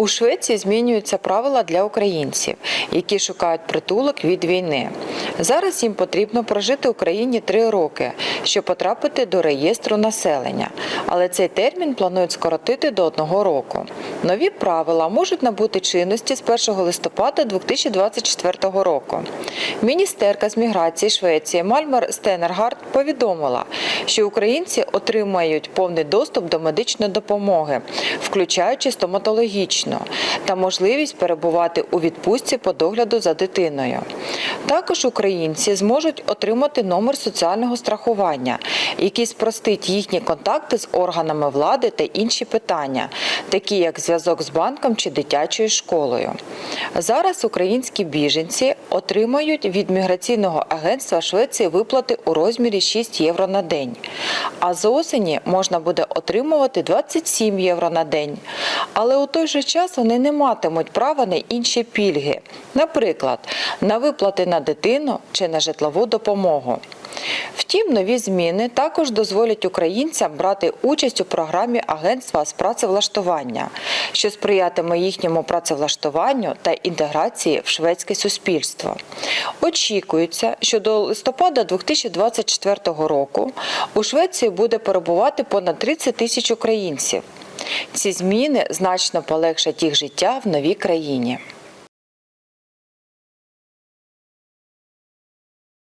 У Швеції змінюються правила для українців, які шукають притулок від війни. Зараз їм потрібно прожити в Україні три роки, щоб потрапити до реєстру населення. Але цей термін планують скоротити до одного року. Нові правила можуть набути чинності з 1 листопада 2024 року. Міністерка з міграції Швеції Мальмер Стенергард повідомила, що українці отримають повний доступ до медичної допомоги, включаючи стоматологічну, та можливість перебувати у відпустці по догляду за дитиною. Також українці зможуть отримати номер соціального страхування, який спростить їхні контакти з органами влади та інші питання, такі як зв'язок з банком чи дитячою школою. Зараз українські біженці отримають від міграційного агентства Швеції виплати у розмірі 6 євро на день. А з осені можна буде отримувати 27 євро на день. Але у той же час вони не матимуть права на інші пільги, наприклад, на виплати на дитину чи на житлову допомогу. Втім, нові зміни також дозволять українцям брати участь у програмі агентства з працевлаштування, що сприятиме їхньому працевлаштуванню та інтеграції в шведське суспільство. Очікується, що до листопада 2024 року у Швеції буде перебувати понад 30 тисяч українців. Ці зміни значно полегшать їх життя в новій країні.